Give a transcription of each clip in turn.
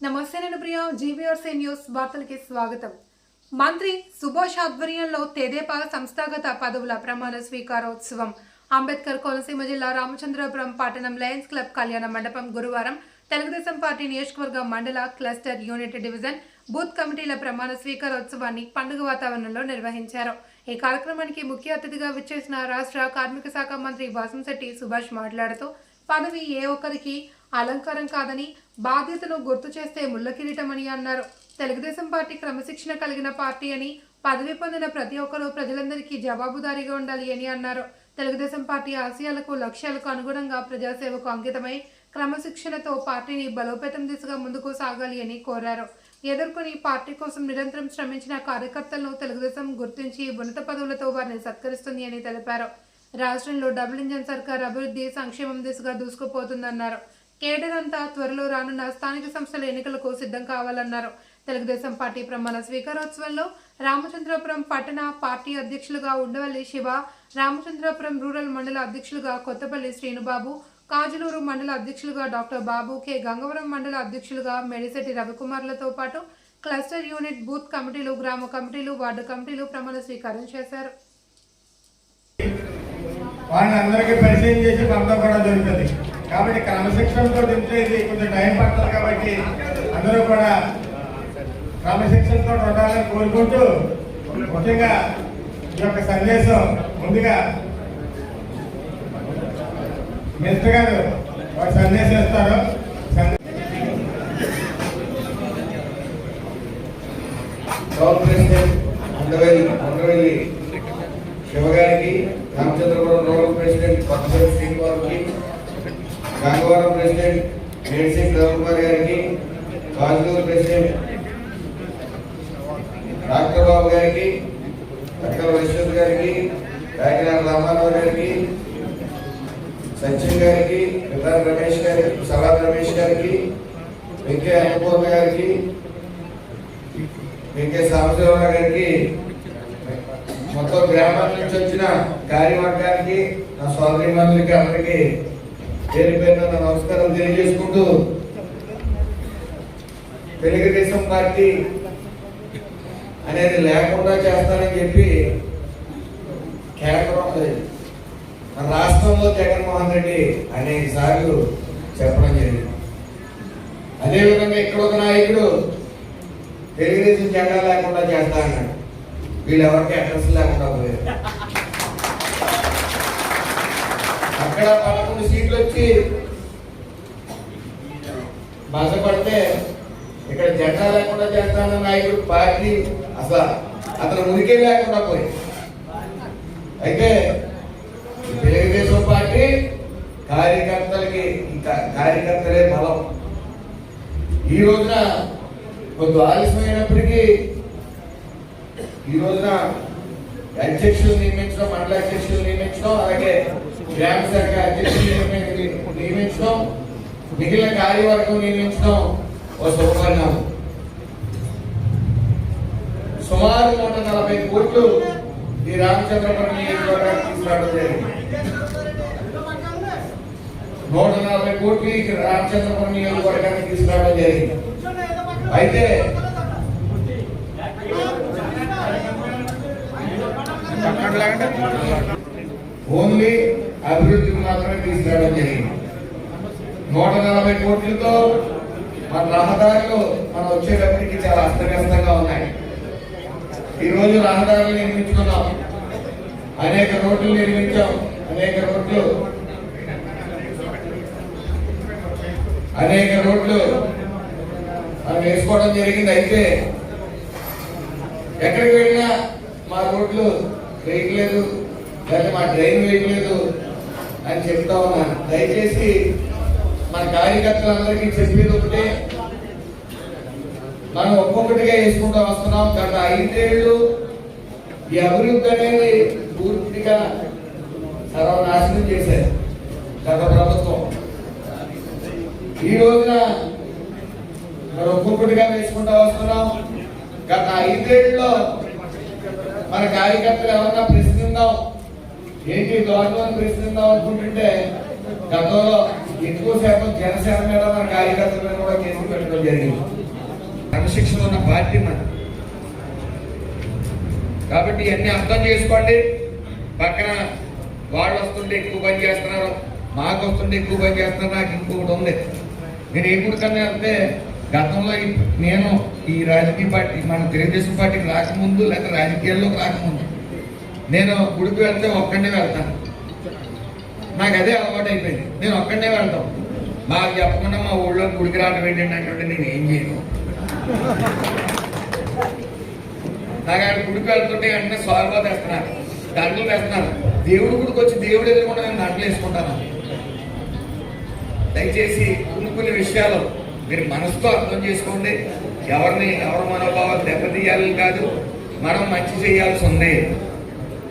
నమస్తే నేను ప్రియ GVRC news వార్తలకి స్వాగతం. మంత్రి సుభాష్ ఆధ్వర్యంలో తెదేపా సంస్థాగత పదవుల ప్రమాణ స్వీకారోత్సవం. అంబేద్కర్ కోనసీమ జిల్లా రామచంద్రపురం పట్టణం లయన్స్ క్లబ్ కళ్యాణ మండపం గురువారం తెలుగుదేశం పార్టీ నియోజకవర్గ మండల క్లస్టర్ యూనిట్ డివిజన్ బూత్ కమిటీల ప్రమాణ స్వీకారోత్సవాన్ని పండుగ వాతావరణంలో నిర్వహించారు. ఈ కార్యక్రమానికి ముఖ్య అతిథిగా విచ్చేసిన రాష్ట్ర కార్మిక శాఖ మంత్రి వాసంశెట్టి సుభాష్ మాట్లాడుతూ పదవి ఏ ఒక్కరికి అలంకారం కాదని బాధ్యతను గుర్తు చేస్తే ముళ్ళ కిరీటమని అన్నారు. తెలుగుదేశం పార్టీ క్రమశిక్షణ కలిగిన పార్టీ అని పదవి పొందిన ప్రతి ఒక్కరూ ప్రజలందరికీ జవాబుదారీగా ఉండాలి అని అన్నారు. తెలుగుదేశం పార్టీ ఆశయాలకు లక్ష్యాలకు అనుగుణంగా ప్రజాసేవకు అంకితమై క్రమశిక్షణతో పార్టీని బలోపేతం దిశగా ముందుకు సాగాలి అని కోరారు. ఎదుర్కొని పార్టీ కోసం నిరంతరం శ్రమించిన కార్యకర్తలను తెలుగుదేశం గుర్తించి ఉన్నత పదవులతో వారిని సత్కరిస్తుంది అని తెలిపారు. రాష్ట్రంలో డబుల్ ఇంజన్ సర్కార్ అభివృద్ధి సంక్షేమం దిశగా దూసుకుపోతుందన్నారు. కేడర్ అంతా త్వరలో రానున్న స్థానిక సంస్థల ఎన్నికలకు సిద్ధం కావాలన్నారు. తెలుగుదేశం పార్టీ ప్రమాణ స్వీకారోత్సవంలో రామచంద్రపురం పట్టణ పార్టీ అధ్యక్షులుగా ఉండవల్లి శివ రామచంద్రపురం రూరల్ మండల అధ్యక్షులుగా కొత్తపల్లి శ్రీనుబాబు కాజులూరు మండల అధ్యక్షులుగా డాక్టర్ బాబు కె. గంగవరం మండల అధ్యక్షులుగా మెడిశెట్టి రవికుమార్లతో పాటు క్లస్టర్ యూనిట్ బూత్ కమిటీలు గ్రామ కమిటీలు వార్డు కమిటీలు ప్రమాణ స్వీకారం చేశారు. వాళ్ళని అందరికీ పరిచయం చేసి పంపడం కూడా జరుగుతుంది. కాబట్టి క్రమశిక్షణతో తింటే ఇది కొంచెం టైం పడుతుంది కాబట్టి అందరూ కూడా క్రమశిక్షణతో ఉండాలని కోరుకుంటూ ముఖ్యంగా ఈ యొక్క సందేశం ముందుగా మినిస్టర్ గారు ఒక సందేశం ఇస్తారు. సందే- టౌన్ గంగవరం ప్రెసిడెంట్ మేడ్సింగ్ రవికుమార్ గారికి కాజూరు ప్రెసిడెంట్ డాక్టర్ బాబు గారికి డాక్టర్ విశ్వత్ గారికి కాకినాడ రామారావు గారికి సచిన్ గారికి విధాన్ రమేష్ గారికి సలాద్ రమేష్ గారికి వెంకయ్య అనుపూర్ణ గారికి వెంకయ్య సాంబశివరావు గారికి మొత్తం గ్రామాల నుంచి వచ్చిన కార్యవర్గానికి నా సోదరి మందులకి అందరికీ పేరు పేరున నమస్కారం తెలియజేసుకుంటూ తెలుగుదేశం పార్టీ అనేది లేకుండా చేస్తానని చెప్పి కేంద్రం మన రాష్ట్రంలో జగన్మోహన్ రెడ్డి అనేక సార్లు చెప్పడం జరిగింది. అదేవిధంగా ఇక్కడ ఒక నాయకుడు తెలుగుదేశం జెండా లేకుండా చేస్తా అన్నాడు. వీళ్ళు ఎవరికి అడ్రస్ లేకుండా పోయారు? అక్కడ పదకొండు సీట్లు వచ్చి బాధపడితే ఇక్కడ జెండా లేకుండా చేస్తానన్న నాయకుడు పార్టీ అసలు అతను ఉనికి లేకుండా పోయి. అయితే తెలుగుదేశం పార్టీ కార్యకర్తలకి ఇంకా కార్యకర్తలే బలం. ఈ రోజున కొంత ఆలస్యమైనప్పటికీ ఈ రోజున అధ్యక్షులు నియమించడం మండల అధ్యక్షులు నియమించడం అలాగే గ్రామ శాఖ అధ్యక్షులు నియమించడం మిగిలిన కార్యవర్గం నియమించడం ఒక శుభపరిణామం. సుమారు నూట నలభై కోట్లు ఈ రామచంద్రపురం నియోజకవర్గానికి తీసుకురావడం జరిగింది. నూట నలభై కోట్లు ఈ రామచంద్రపురం నియోజకవర్గానికి తీసుకురావడం జరిగింది. అయితే ఓన్లీ అభివృద్ధికి మాత్రమే తీసుకురావడం జరిగింది. నూట నలభై కోట్లతో మన రహదారులు మనం వచ్చేటప్పటికి చాలా అస్తవ్యస్తంగా ఉన్నాయి. ఈ రోజు రహదారులు నిర్మించుకున్నాం. అనేక రోడ్లు నిర్మించాం. అనేక రోడ్లు. అనేక రోడ్లు మనం వేసుకోవడం జరిగింది. అయితే ఎక్కడికి వెళ్ళినా మా రోడ్లు వేయట్లేదు లేకపోతే మా డ్రైన్ వేయట్లేదు అని చెప్తా ఉన్నాను. దయచేసి మన కార్యకర్తలందరికీ చెప్పేది ఒకటే. మనం ఒక్కొక్కటిగా వేసుకుంటూ వస్తున్నాం. గత ఐదేళ్ళు ఈ అభివృద్ధి అనేది పూర్తిగా సర్వనాశనం చేశారు గత ప్రభుత్వం. ఈ రోజున మనం ఒక్కొక్కటిగా వేసుకుంటూ వస్తున్నాం. గత ఐదేళ్ళలో మన కార్యకర్తలు ఎవరన్నా ప్రశ్నిందాం. ఏంటి గవర్నమెంట్ ప్రశ్నిద్దాం అనుకుంటుంటే గతంలో ఎక్కువ శాతం జనసేన మీద మన కార్యకర్తల మీద కూడా కేసులు పెట్టడం జరిగింది. క్రమశిక్షణ ఉన్న పార్టీ మన. కాబట్టి ఇవన్నీ అర్థం చేసుకోండి. పక్కన వాళ్ళు వస్తుంటే ఎక్కువ పని చేస్తున్నారు మాకు వస్తుంటే ఎక్కువ పని చేస్తున్నారు నాకు ఇంకొకటి ఉంది. నేను ఏ కన్నా అంటే గతంలో నేను ఈ రాజకీయ పార్టీ మన తెలుగుదేశం పార్టీకి రాకముందు లేకపోతే రాజకీయాల్లోకి రాకముందు నేను గుడికి వెళ్తే ఒక్కడే వెళ్తాను. నాకు అదే అలవాటు అయిపోయింది నేను ఒక్కడే వెళ్తాం. మాకు చెప్పకుండా మా ఊళ్ళో గుడికి రావడం ఏంటంటే అంటే నేను ఏం చేయను. నాకు ఆయన గుడికి వెళ్తుంటే వెంటనే స్వాగతం తెస్తున్నారు దండలు తెస్తున్నారు దేవుడి గుడికి వచ్చి దేవుడు ఎదురుకుండా నేను దండలు వేసుకుంటాను. దయచేసి కొన్ని కొన్ని విషయాలు మీరు మనసుతో అర్థం చేసుకోండి. ఎవరిని ఎవరి మనోభావాలు దెబ్బతీయాలని కాదు. మనం మంచి చేయాల్సి ఉంది.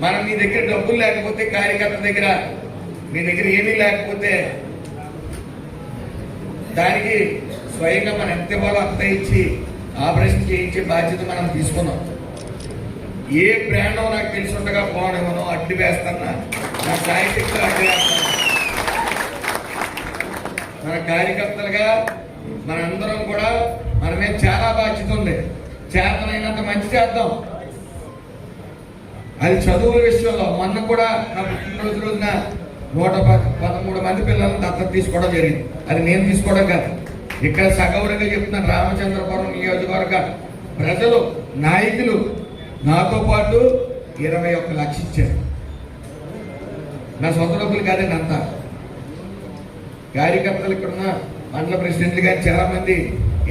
మనం మీ దగ్గర డబ్బులు లేకపోతే కార్యకర్త దగ్గర మీ దగ్గర ఏమీ లేకపోతే దానికి స్వయంగా మనం ఎంత ఇవ్వాలో అంత ఇచ్చి ఆపరేషన్ చేయించే బాధ్యత మనం తీసుకున్నాం. ఏ ప్రాణం నాకు తెలిసి ఉండగా పోవడమనో అడ్డు వేస్తున్నా నా సాయశక్తులు అడ్డు వేస్తాను? మన కార్యకర్తలుగా మనందరం కూడా మన మీద చాలా బాధ్యత ఉంది. చేతనైనంత మంచి చేద్దాం. అది చదువుల విషయంలో మొన్న కూడా నా పుట్టినరోజు రోజున నూట పదమూడు మంది పిల్లలను దత్తత తీసుకోవడం జరిగింది. అది నేను తీసుకోవడం కాదు. ఇక్కడ సగౌరవంగా చెప్తున్న రామచంద్రపురం నియోజకవర్గ ప్రజలు నాయకులు నాతో పాటు ఇరవై ఒక్క లక్ష ఇచ్చారు. నా సొంత డబ్బులు కాదండి అంత కార్యకర్తలు ఇక్కడ ఉన్న మండల ప్రెసిడెంట్లు కానీ చాలా మంది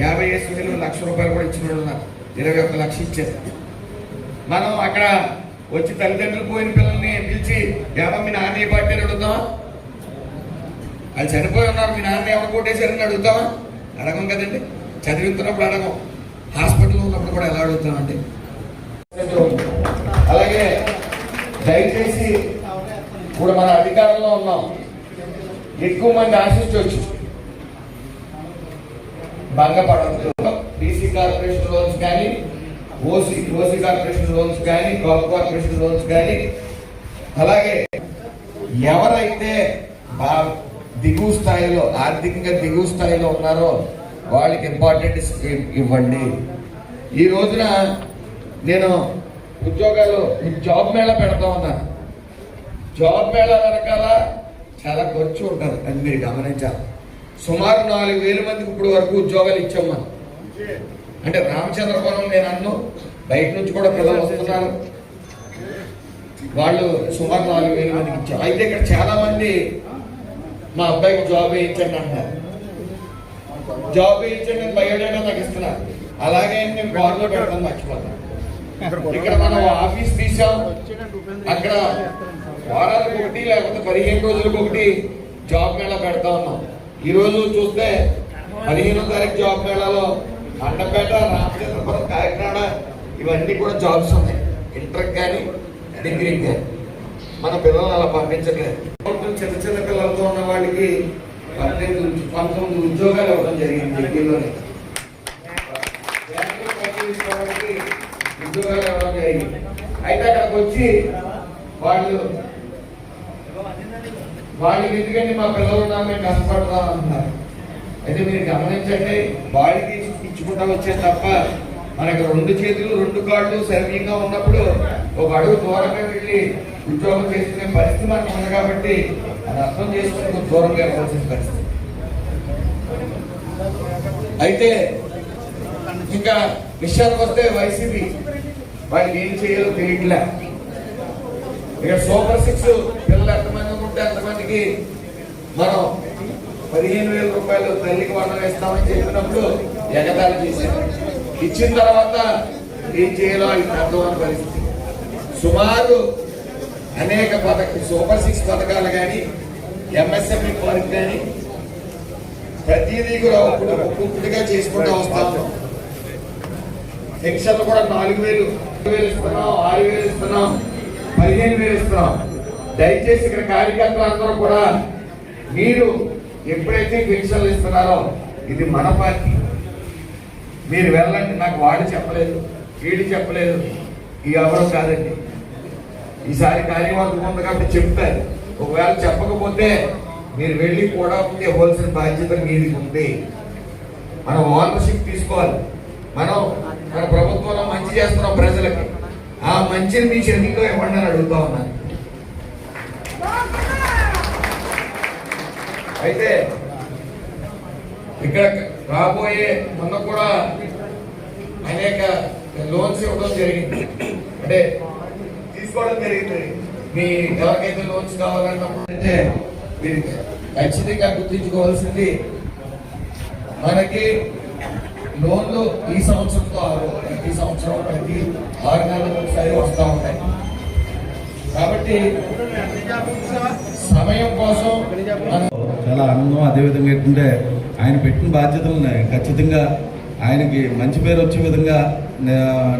యాభై వేసు వేలు లక్ష రూపాయలు కూడా ఇచ్చిన వాళ్ళు ఉన్నారు. ఇరవై ఒక్క లక్ష ఇచ్చారు. మనం అక్కడ వచ్చి తల్లిదండ్రులు పోయిన పిల్లల్ని పిలిచి ఏమో మీ నాన్న ఏ పార్టీ అని అడుగుతామా వాళ్ళు చనిపోయి ఉన్నారు మీ నాన్న ఎవరు కొట్టేశారని అడుగుతావా? అడగం కదండి. చదివిస్తున్నప్పుడు అడగం. హాస్పిటల్లో ఉన్నప్పుడు కూడా ఎలా అడుగుతామండి? అలాగే దయచేసి ఇప్పుడు మన అధికారంలో ఉన్నాం. ఎక్కువ మంది ఆశించవచ్చు. భంగపడవద్దు బీసీ కార్పొరేషన్ లోన్స్ కానీ ఓసీ ఓసీ కార్పొరేషన్ లోన్స్ కానీ కాప్ కార్పొరేషన్ లోన్స్ కానీ అలాగే ఎవరైతే దిగువ స్థాయిలో ఆర్థికంగా దిగువ స్థాయిలో ఉన్నారో వాళ్ళకి ఇంపార్టెంట్ ఇవ్వండి. ఈ రోజున నేను ఉద్యోగాలు జాబ్ మేళా పెడతా ఉన్నాను జాబ్ మేళా వెనకాల చాలా ఖర్చు ఉంటుంది అని మీరు గమనించాలి. సుమారు నాలుగు వేల మందికి ఇప్పుడు వరకు ఉద్యోగాలు ఇచ్చాం మనం. అంటే రామచంద్రపురం నేను అన్ను. బయట నుంచి కూడా పిల్లలు వస్తున్నారు. వాళ్ళు సుమారు నాలుగు వేల మందికి ఇచ్చాం అయితే ఇక్కడ చాలా మంది మా అబ్బాయికి జాబ్ వేయించండి అంటున్నారు. జాబ్ వేయించండి బయోడేటా నాకు ఇస్తున్నారు. అలాగే నేను బార్లో పెడతాను మర్చిపోతాను. ఇక్కడ మనం ఆఫీస్ తీసాం. అక్కడ వారానికి ఒకటి లేకపోతే పదిహేను రోజులకు ఒకటి జాబ్ మేళా పెడతా ఉన్నాం. ఈ రోజు చూస్తే పదిహేనో తారీఖు జాబ్ మేళాలో అండపేట రామచంద్రపురం కాకినాడ ఇవన్నీ కూడా జాబ్స్ ఉన్నాయి. ఇంటర్ కానీ డిగ్రీ కానీ మన పిల్లలు అలా పంపించట్లేదు. చిన్న చిన్న పిల్లలతో ఉన్న వాళ్ళకి పద్దెనిమిది పంతొమ్మిది ఉద్యోగాలు ఇవ్వడం జరిగింది డిగ్రీలోనే. ఉద్యోగాలు ఇవ్వడం జరిగింది. అయితే అక్కడికి వచ్చి వాళ్ళు వాళ్ళకి ఎందుకంటే మా పిల్లలు ఉన్నా మేము కష్టపడతాం అంటున్నారు. అయితే మీరు గమనించండి బాడీకి ఇచ్చుకుంటా వచ్చే తప్ప మనకి రెండు చేతులు రెండు కాళ్ళు సవ్యంగా ఉన్నప్పుడు ఒక అడుగు దూరంగా వెళ్ళి ఉద్యోగం చేసుకునే పరిస్థితి మనకు ఉంది కాబట్టి అది అర్థం చేసుకుని దూరంగా వెళ్ళవలసిన పరిస్థితి. అయితే ఇంకా విషయానికి వస్తే వైసీపీ వాళ్ళు ఏం చేయాలో తెలియట్లే. ఇక సూపర్ సిక్స్ పిల్లలు ఎంతమంది ఉంటే ఎంతమందికి మనం పదిహేను వేల రూపాయలు తల్లికి వందలు ఇస్తామని చెప్పినప్పుడు ఎగతాళి చేశారు. ఇచ్చిన తర్వాత ఏం చేయాలో అది అర్థమైన పరిస్థితి. సుమారు అనేక పథక సూపర్ సిక్స్ పథకాలు కానీ ఎంఎస్ఎంఈ పార్క్ కానీ ప్రతిదీ కూడా ఇప్పుడు ఒక్కొక్కటిగా చేసుకుంటూ వస్తా ఉన్నాం. పెన్షన్లు కూడా నాలుగు వేలు వేలు ఇస్తున్నాం ఆరు వేలు ఇస్తున్నాం పదిహేను వేలు ఇస్తున్నాం. దయచేసి ఇక్కడ కార్యకర్తలు అందరూ కూడా మీరు ఎప్పుడైతే పెన్షన్లు ఇస్తున్నారో ఇది మన పార్టీ. మీరు వెళ్ళండి నాకు వాడు చెప్పలేదు వీడు చెప్పలేదు ఈ ఎవరు కాదండి. ఈసారి కార్యవర్గం ఉంది కాబట్టి చెప్తారు. ఒకవేళ చెప్పకపోతే మీరు వెళ్ళి కూడా ఇవ్వాల్సిన బాధ్యత మీది ఉంది. మనం ఓనర్షిప్ తీసుకోవాలి. మనం మన ప్రభుత్వంలో మంచి చేస్తున్నాం ప్రజలకి. ఆ మంచిని మీ చేతిలో ఇవ్వండి అని అడుగుతా ఉన్నాను. అయితే ఇక్కడ రాబోయే మొన్న కూడా అనేక లోన్స్ ఇవ్వడం జరిగింది. అంటే తీసుకోవడం జరిగింది. మీ ఎవరికైతే లోన్స్ కావాలన్నప్పుడైతే మీరు ఖచ్చితంగా గుర్తించుకోవాల్సింది మనకి లోన్లు ఈ సంవత్సరంతో ఆరు ప్రతి సంవత్సరం ప్రతి ఆరు నెలలకు ఒకసారి వస్తూ ఉంటాయి. కాబట్టి సమయం కోసం మనం చాలా ఆనందం. అదేవిధంగా ఏంటంటే ఆయన పెట్టిన బాధ్యతలను ఖచ్చితంగా ఆయనకి మంచి పేరు వచ్చే విధంగా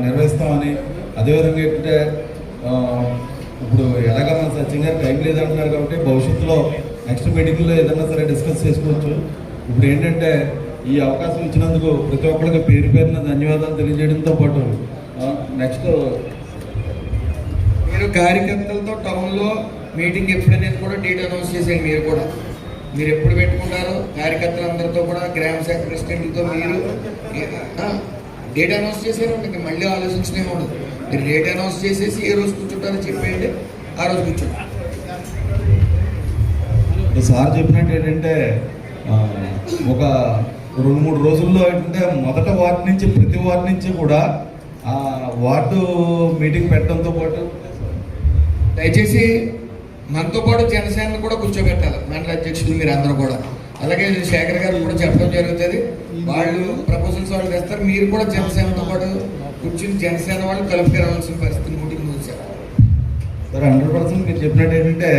నిర్వహిస్తామని. అదేవిధంగా ఏంటంటే ఇప్పుడు ఎలాగ మన సచిన్ గారు టైం లేదంటున్నారు కాబట్టి భవిష్యత్తులో నెక్స్ట్ మీటింగ్లో ఏదన్నా సరే డిస్కస్ చేసుకోవచ్చు. ఇప్పుడు ఏంటంటే ఈ అవకాశం ఇచ్చినందుకు ప్రతి ఒక్కరికి పేరు పేరున ధన్యవాదాలు తెలియజేయడంతో పాటు నెక్స్ట్ మీరు కార్యకర్తలతో టౌన్లో మీటింగ్ ఎప్పుడైనా కూడా డేట్ అనౌన్స్ చేసేయండి మీరు కూడా. మీరు ఎప్పుడు పెట్టుకుంటారో? కార్యకర్తలందరితో కూడా గ్రామ శాఖ ప్రెసిడెంట్లతో మీరు డేట్ అనౌన్స్ చేసారు ఇంకా మళ్ళీ ఆలోచించనే ఉండదు. మీరు డేట్ అనౌన్స్ చేసేసి ఏ రోజు కూర్చుంటారో చెప్పేయండి. ఆ రోజు కూర్చోండి సార్ చెప్పినట్టు ఏంటంటే ఒక రెండు మూడు రోజుల్లో ఏంటంటే మొదట వార్డు నుంచి ప్రతి వార్డు నుంచి కూడా ఆ వార్డు మీటింగ్ పెట్టడంతో పాటు దయచేసి మనతో పాటు జనసేన కూడా కూర్చోబెట్టాలి. మండల అధ్యక్షులు మీరు అందరూ కూడా. అలాగే శేఖర్ గారు కూడా చెప్పడం జరుగుతుంది. వాళ్ళు ప్రపోజల్స్ వాళ్ళు తెస్తారు మీరు కూడా జనసేనతో పాటు కూర్చుని జనసేన వాళ్ళు కలిపి రావాల్సిన పరిస్థితి మీటింగ్ చూసారు సార్ హండ్రెడ్ పర్సెంట్ మీరు చెప్పినట్టు ఏంటంటే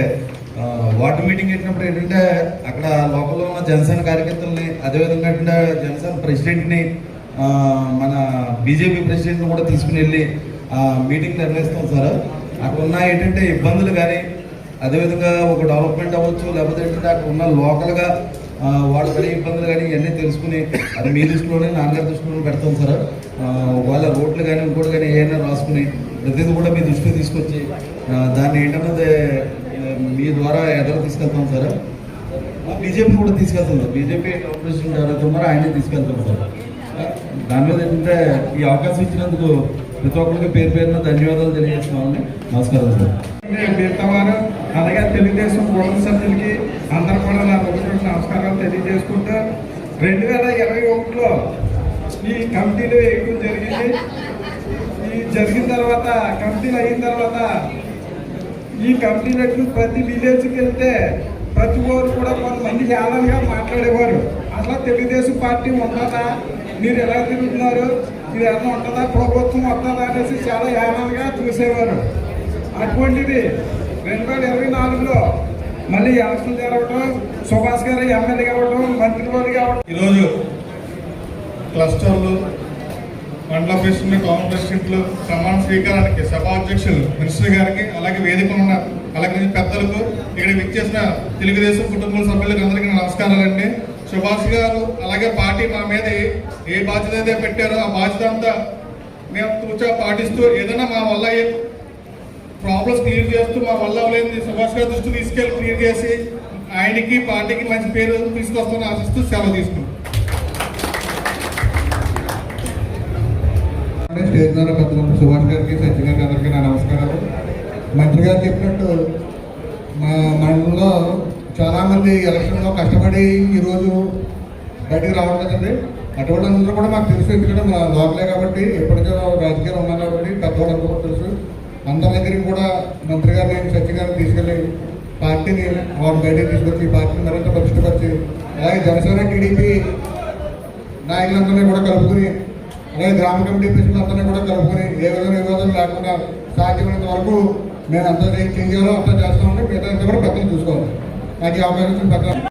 వార్డు మీటింగ్ పెట్టినప్పుడు ఏంటంటే అక్కడ లోపల ఉన్న జనసేన కార్యకర్తల్ని అదేవిధంగా ఏంటంటే జనసేన ప్రెసిడెంట్ని మన బీజేపీ ప్రెసిడెంట్ని కూడా తీసుకుని వెళ్ళి ఆ మీటింగ్ నిర్వహిస్తాం సార్. అక్కడ ఉన్న ఏంటంటే ఇబ్బందులు కానీ అదేవిధంగా ఒక డెవలప్మెంట్ అవ్వచ్చు లేకపోతే ఏంటంటే అక్కడ ఉన్న లోకల్గా ఆ, వాళ్ళు పడే ఇబ్బందులు కానీ ఇవన్నీ తెలుసుకుని అది మీ దృష్టిలోనే నాన్నగారి దృష్టిలోనే పెడతాం సార్. వాళ్ళ రోడ్లు కానీ ఇంకోటి కానీ ఏమైనా రాసుకుని ప్రతిదీ కూడా మీ దృష్టికి తీసుకొచ్చి దాన్ని ఏంటన్నది మీ ద్వారా ఎదురు తీసుకెళ్తాం సార్. బీజేపీ కూడా తీసుకెళ్తాం సార్. బీజేపీ ఆపరేషన్ ఎవరైతే ఉన్నారో ఆయనే తీసుకెళ్తాం సార్. దాని మీద ఏంటంటే ఈ అవకాశం ఇచ్చినందుకు ప్రతి ఒక్కరికి పేరు పేరున ధన్యవాదాలు తెలియజేస్తున్నామండి. నమస్కారం సార్. మిగతావారు అలాగే తెలుగుదేశం కుటుంబ సభ్యులకి అందరూ కూడా నా హృదయపూర్వక నమస్కారాలు తెలియజేసుకుంటా రెండు వేల ఇరవై ఒకటిలో ఈ కమిటీలో వేయడం జరిగింది. ఈ జరిగిన తర్వాత కమిటీలు అయిన తర్వాత ఈ కమిటీలకు ప్రతి విలేజ్కి వెళ్తే ప్రతి ఊరు కూడా కొంతమంది హేళనగా మాట్లాడేవారు. అసలు తెలుగుదేశం పార్టీ ఉంటుందా మీరు ఎలా తిరుగుతున్నారు? ఇది ఏమన్నా ఉంటుందా? ప్రభుత్వం వస్తుందా అనేసి చాలా యానాలుగా చూసేవారు. అటువంటిది రెండు వేల ఇరవై నాలుగులో మళ్ళీ ఎలక్షన్ జరగడం సుభాష్ గారు ఎమ్మెల్యే కావడం మంత్రివర్గ కావడం ఈరోజు క్లస్టర్లు మండల ప్రెసిడెంట్ టౌన్ ప్రెసిడెంట్లు ప్రమాణ స్వీకారానికి సభాధ్యక్షులు మినిస్టర్ గారికి అలాగే వేదిక ఉన్న అలాగే పెద్దలకు ఇక్కడ విచ్చేసిన తెలుగుదేశం కుటుంబ సభ్యులకు అందరికీ నమస్కారాలు నమస్కారాలండి. సుభాష్ గారు అలాగే పార్టీ మా మీద ఏ- బాధ్యత అయితే పెట్టారో ఆ బాధ్యత అంతా మేము తూచా పాటిస్తూ ఏదైనా మా వల్ల ప్రాబ్లమ్స్ క్లియర్ చేస్తూ మా వల్ల అవ్వలేదు సుభాష్ గారి దృష్టి తీసుకెళ్ళి క్లియర్ చేసి ఆయనకి పార్టీకి మంచి పేరు తీసుకొస్తామని ఆశిస్తూ సెలవు తీసుకున్నాం. స్టేజ్ ద్వారా పెద్దలు సుభాష్ గారికి సత్య గారికి అందరికీ నా నమస్కారాలు. మంత్రి గారు చెప్పినట్టు మా మండలంలో చాలామంది ఎలక్షన్లో కష్టపడి ఈరోజు బయటికి రావట్లేదండి అటువంటి అందరూ కూడా మాకు తెలుసు. ఎందుకంటే మా లోకలే కాబట్టి ఎప్పటికో రాజకీయాలు ఉన్నాం కాబట్టి పెద్దవాళ్ళందరూ కూడా తెలుసు. అందరి దగ్గరికి కూడా మంత్రి నేను సత్య గారిని తీసుకెళ్ళి పార్టీని వాళ్ళు బయటకు తీసుకొచ్చి పార్టీని మరింత పరిష్కరించి అలాగే జనసేన టీడీపీ నాయకులందరినీ కూడా కలుపుకుని అలాగే గ్రామ కమిటీ ప్రెసిడెంట్లందరినీ కూడా కలుపుకుని ఏ విధంగా వివాదం లేకుండా సాధ్యమైనంత వరకు మేము అంతా చేయాలో అంతా చేస్తామని మిగతా కూడా పెద్దలు చూసుకోవాలి. నాకు ఇచ్చిన పెద్దలు